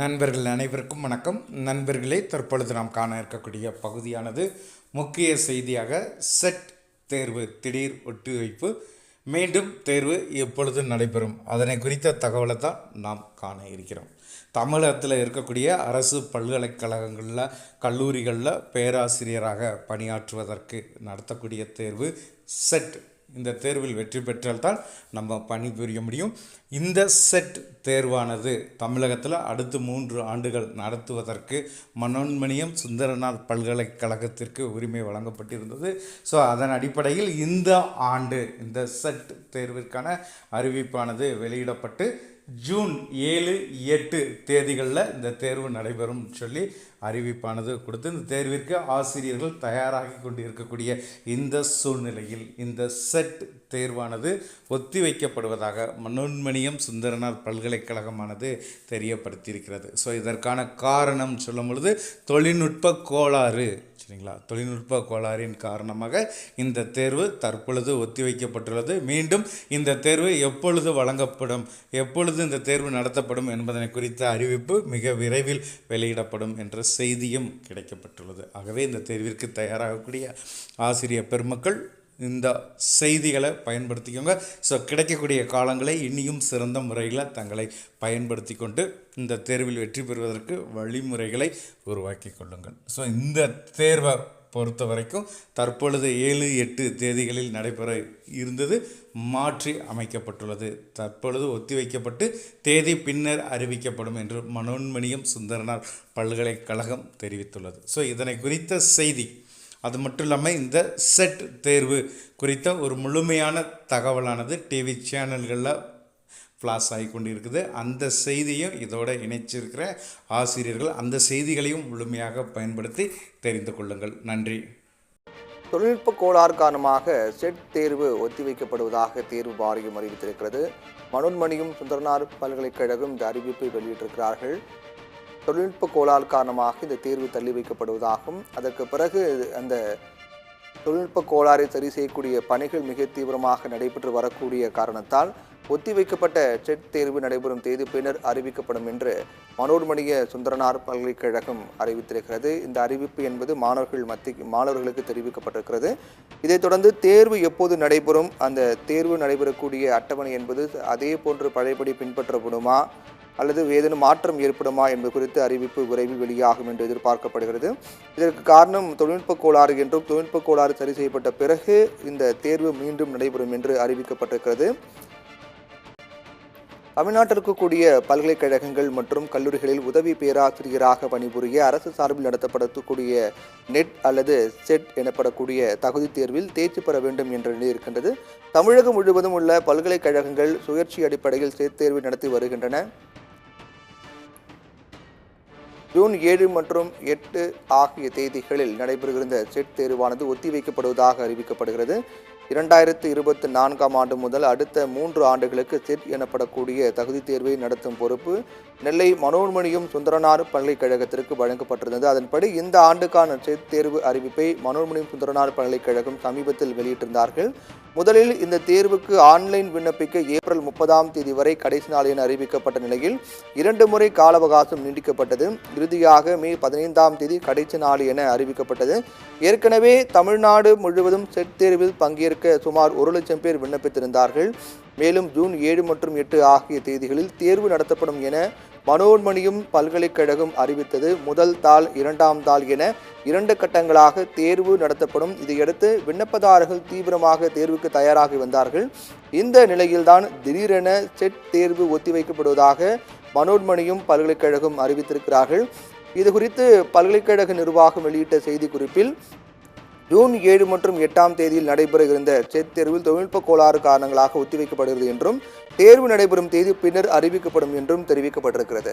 நண்பர்கள் அனைவருக்கும் வணக்கம். நண்பர்களே தற்பொழுது நாம் காண இருக்கக்கூடிய பகுதியானது முக்கிய செய்தியாக செட் தேர்வு திடீர் ஒத்திவைப்பு மீண்டும் தேர்வு எப்பொழுது நடைபெறும். அதனை குறித்த தகவலை தான் நாம் காண இருக்கிறோம். தமிழகத்தில் இருக்கக்கூடிய அரசு பல்கலைக்கழகங்களில் கல்லூரிகளில் பேராசிரியராக பணியாற்றுவதற்கு நடத்தக்கூடிய தேர்வு செட் இந்த தேர்வில் வெற்றி பெற்றால்தான் நம்ம பணிபுரிய முடியும். இந்த செட் தேர்வானது தமிழகத்தில் அடுத்து மூன்று ஆண்டுகள் நடத்துவதற்கு மனோன்மணியம் சுந்தரனார் பல்கலைக்கழகத்திற்கு உரிமை வழங்கப்பட்டிருந்தது. ஸோ அதன் அடிப்படையில் இந்த ஆண்டு இந்த செட் தேர்விற்கான அறிவிப்பானது வெளியிடப்பட்டு ஜூன் ஏழு எட்டு தேதிகளில் இந்த தேர்வு நடைபெறும் சொல்லி அறிவிப்பானது கொடுத்து இந்த தேர்விற்கு ஆசிரியர்கள் தயாராகி கொண்டு இருக்கக்கூடிய இந்த சூழ்நிலையில் இந்த செட் தேர்வானது ஒத்திவைக்கப்படுவதாக மனோன்மணியம் சுந்தரனார் பல்கலைக்கழகமானது தெரியப்படுத்தியிருக்கிறது. ஸோ இதற்கான காரணம் சொல்லும் பொழுது தொழில்நுட்ப கோளாறு சரிங்களா? தொழில்நுட்ப கோளாறின் காரணமாக இந்த தேர்வு தற்பொழுது ஒத்திவைக்கப்பட்டுள்ளது மீண்டும் இந்த தேர்வு எப்பொழுது வழங்கப்படும் எப்பொழுது இந்த தேர்வு நடத்தப்படும் என்பதனை குறித்த அறிவிப்பு மிக விரைவில் வெளியிடப்படும் என்ற செய்தியும் கிடைக்கப்பட்டுள்ளது. ஆகவே இந்த தேர்விற்கு தயாராகக்கூடிய ஆசிரியர் பெருமக்கள் இந்த செய்திகளை பயன்படுத்திக்கோங்க. ஸோ கிடைக்கக்கூடிய காலங்களை இனியும் சிறந்த முறையில் தங்களை பயன்படுத்தி கொண்டு இந்த தேர்வில் வெற்றி பெறுவதற்கு வழிமுறைகளை உருவாக்கி கொள்ளுங்கள். ஸோ இந்த தேர்வை பொறுத்த வரைக்கும் தற்பொழுது ஏழு எட்டு தேதிகளில் நடைபெற இருந்தது மாற்றி அமைக்கப்பட்டுள்ளது. தற்பொழுது ஒத்திவைக்கப்பட்டு தேதி பின்னர் அறிவிக்கப்படும் என்று மனோன்மணியம் சுந்தரனார் பல்கலைக்கழகம் தெரிவித்துள்ளது. ஸோ இதனை குறித்த செய்தி அது மட்டும் இல்லாமல் இந்த செட் தேர்வு குறித்த ஒரு முழுமையான தகவலானது டிவி சேனல்களில் ஃப்ளாஷ் ஆகி கொண்டு இருக்குது அந்த செய்தியும் இதோடு இணைச்சிருக்கிற ஆசிரியர்கள் அந்த செய்திகளையும் முழுமையாக பயன்படுத்தி தெரிந்து கொள்ளுங்கள். நன்றி. தொழில்நுட்ப கோளாறு காரணமாக செட் தேர்வு ஒத்திவைக்கப்படுவதாக தேர்வு வாரியம் அறிவித்திருக்கிறது. மனோன்மணியும் சுந்தரனார் பல்கலைக்கழகம் இந்த அறிவிப்பை வெளியிட்டிருக்கிறார்கள். தொழில்நுட்ப கோளாறு காரணமாக இந்த தேர்வு தள்ளி வைக்கப்படுவதாகவும் அதற்கு பிறகு அந்த தொழில்நுட்ப கோளாறை சரி செய்யக்கூடிய பணிகள் மிக தீவிரமாக நடைபெற்று வரக்கூடிய காரணத்தால் ஒத்திவைக்கப்பட்ட செட் தேர்வு நடைபெறும் தேதி பின்னர் அறிவிக்கப்படும் என்று மனோர்மணிய சுந்தரனார் பல்கலைக்கழகம் அறிவித்திருக்கிறது. இந்த அறிவிப்பு என்பது மாணவர்கள் மத்தி மாணவர்களுக்கு தெரிவிக்கப்பட்டிருக்கிறது. இதைத் தொடர்ந்து தேர்வு எப்போது நடைபெறும்? அந்த தேர்வு நடைபெறக்கூடிய அட்டவணை என்பது அதே போன்று பழையபடி பின்பற்றப்படுமா? அல்லது ஏதேனும் மாற்றம் ஏற்படுமா என்பது குறித்து அறிவிப்பு விரைவில் வெளியாகும் என்று எதிர்பார்க்கப்படுகிறது. இதற்கு காரணம் தொழில்நுட்ப கோளாறு என்றும் தொழில்நுட்ப கோளாறு சரி செய்யப்பட்ட பிறகு இந்த தேர்வு மீண்டும் நடைபெறும் என்று அறிவிக்கப்பட்டிருக்கிறது. தமிழ்நாட்டில் இருக்கக்கூடிய பல்கலைக்கழகங்கள் மற்றும் கல்லூரிகளில் உதவி பேராசிரியராக பணிபுரிய அரசு சார்பில் நடத்தப்படக்கூடிய நெட் அல்லது செட் எனப்படக்கூடிய தகுதி தேர்வில் தேர்ச்சி பெற வேண்டும் என்ற நிலை இருக்கின்றது. தமிழகம் முழுவதும் உள்ள பல்கலைக்கழகங்கள் சுயேட்சை அடிப்படையில் செட் தேர்வு நடத்தி வருகின்றன. ஜூன் ஏழு மற்றும் எட்டு ஆகிய தேதிகளில் நடைபெறுகிற செட் தேர்வானது ஒத்திவைக்கப்படுவதாக அறிவிக்கப்படுகிறது. இரண்டாயிரத்து இருபத்தி நான்காம் ஆண்டு முதல் அடுத்த மூன்று ஆண்டுகளுக்கு செட் எனப்படக்கூடிய தகுதி தேர்வை நடத்தும் பொறுப்பு நெல்லை மனோன்மணியும் சுந்தரனார் பல்கலைக்கழகத்திற்கு வழங்கப்பட்டிருந்தது. அதன்படி இந்த ஆண்டுக்கான செட் தேர்வு அறிவிப்பை மனோன்மணியும் சுந்தரனார் பல்கலைக்கழகம் சமீபத்தில் வெளியிட்டிருந்தார்கள். முதலில் இந்த தேர்வுக்கு ஆன்லைன் விண்ணப்பிக்க ஏப்ரல் முப்பதாம் தேதி வரை கடைசி நாள் என அறிவிக்கப்பட்ட நிலையில் இரண்டு முறை கால அவகாசம் நீடிக்கப்பட்டது இறுதியாக மே பதினைந்தாம் தேதி கடைசி நாள் என அறிவிக்கப்பட்டது. ஏற்கனவே தமிழ்நாடு முழுவதும் செட் தேர்வில் பங்கேற்க சுமார் ஒரு லட்சம் பேர் விண்ணப்பித்திருந்தார்கள். மேலும் ஜூன் ஏழு மற்றும் எட்டு ஆகிய தேதிகளில் தேர்வு நடத்தப்படும் என மனோன்மணியும் பல்கலைக்கழகம் அறிவித்தது. முதல் தாள் இரண்டாம் தாள் என இரண்டு கட்டங்களாக தேர்வு நடத்தப்படும். இதையடுத்து விண்ணப்பதாரர்கள் தீவிரமாக தேர்வுக்கு தயாராகி வந்தார்கள். இந்த நிலையில்தான் திடீரென செட் தேர்வு ஒத்திவைக்கப்படுவதாக மனோன்மணியும் பல்கலைக்கழகம் அறிவித்திருக்கிறார்கள். இது குறித்து பல்கலைக்கழக நிர்வாகம் வெளியிட்ட செய்திக்குறிப்பில் ஜூன் ஏழு மற்றும் எட்டாம் தேதியில் நடைபெற இருந்த செட் தேர்வில் தொழில்நுட்ப கோளாறு காரணங்களாக ஒத்திவைக்கப்படுகிறது என்றும் தேர்வு நடைபெறும் தேதி பின்னர் அறிவிக்கப்படும் என்றும் தெரிவிக்கப்பட்டிருக்கிறது.